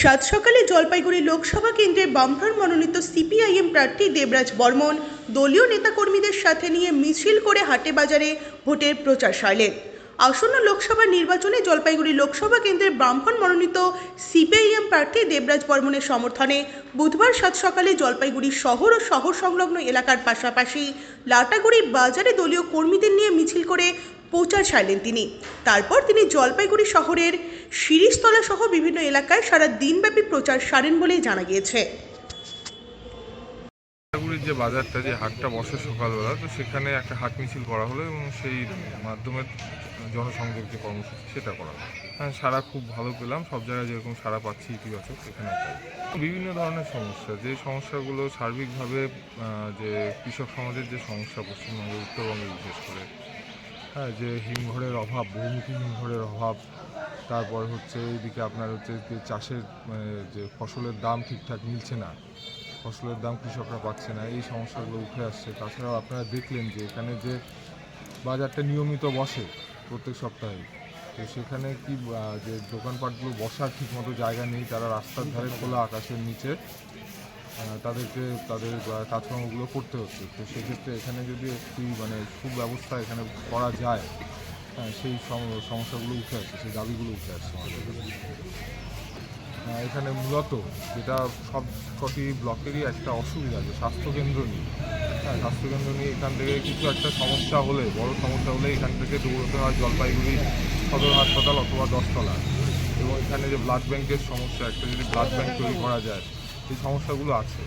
সাত সকালে জলপাইগুড়ি লোকসভা কেন্দ্রে বামফ্রন্ট মনোনীত সিপিআইএম প্রার্থী দেবরাজ বর্মন দলীয় নেতাকর্মীদের সাথে নিয়ে মিছিল করে হাটে বাজারে ভোটের প্রচার সারলেন। আসন্ন লোকসভা নির্বাচনে জলপাইগুড়ি লোকসভা কেন্দ্রের বামফ্রন্ট মনোনীত সিপিআইএম প্রার্থী দেবরাজ বর্মনের সমর্থনে বুধবার সাত সকালে জলপাইগুড়ি শহর ও শহর সংলগ্ন এলাকার পাশাপাশি লাটাগুড়ি বাজারে দলীয় কর্মীদের নিয়ে মিছিল করে প্রচার সারলেন তিনি। তারপর তিনি জলপাইগুড়ি শহরের শিরিষতলা সহ বিভিন্ন এলাকায় সারা দিনব্যাপী প্রচার সারেন বলেই জানা গিয়েছে। জলপাইগুড়ির যে বাজারটা, যে হাটটা বসে সকালবেলা, তো সেখানে একটা হাট মিছিল করা হলো এবং সেই মাধ্যমে জনসংযোগ যে কর্মসূচি, সেটা করা হলো। হ্যাঁ সারা খুব ভালো পেলাম। সব জায়গায় যেরকম সারা পাচ্ছি ইতিবাচক, সেখানে বিভিন্ন ধরনের সমস্যা, যে সমস্যাগুলো সার্বিকভাবে যে কৃষক সমাজের যে সমস্যা পশ্চিমবঙ্গে উত্তরবঙ্গে বিশেষ করে হ্যাঁ যে হিমঘরের অভাব, বহুমুখী হিমঘরের অভাব, তারপর হচ্ছে এইদিকে আপনার হচ্ছে যে চাষের মানে যে ফসলের দাম ঠিকঠাক মিলছে না, ফসলের দাম কৃষকরা পাচ্ছে না, এই সমস্যাগুলো উঠে আসছে। তাছাড়াও আপনারা দেখলেন যে এখানে যে বাজারটা নিয়মিত বসে প্রত্যেক সপ্তাহে, তো সেখানে কি যে দোকানপাটগুলো বসার ঠিকমতো জায়গা নেই, তারা রাস্তার ধারে খোলা আকাশের নিচে তাদেরকে, তাদের কাজকর্মগুলো করতে হচ্ছে। তো সেক্ষেত্রে এখানে যদি একটি মানে সুব্যবস্থা এখানে করা যায় হ্যাঁ সেই সম- সমস্যাগুলো উঠে আসছে সেই দাবিগুলো উঠে আসছে আমাদের এখানে মূলত যেটা সব কটি ব্লকেরই একটা অসুবিধা যে স্বাস্থ্যকেন্দ্র নিয়ে। হ্যাঁ স্বাস্থ্যকেন্দ্র নিয়ে এখান থেকে কিছু একটা সমস্যা হলে, বড় সমস্যা হলে এখান থেকে দৌড়তে হয় জলপাইগুড়ি সদর হাসপাতাল অথবা দশতলা। এবং এখানে যে ব্লাড ব্যাংকের সমস্যা, একটা যদি ব্লাড ব্যাংক তৈরি করা যায় এই সমস্যাগুলো আছে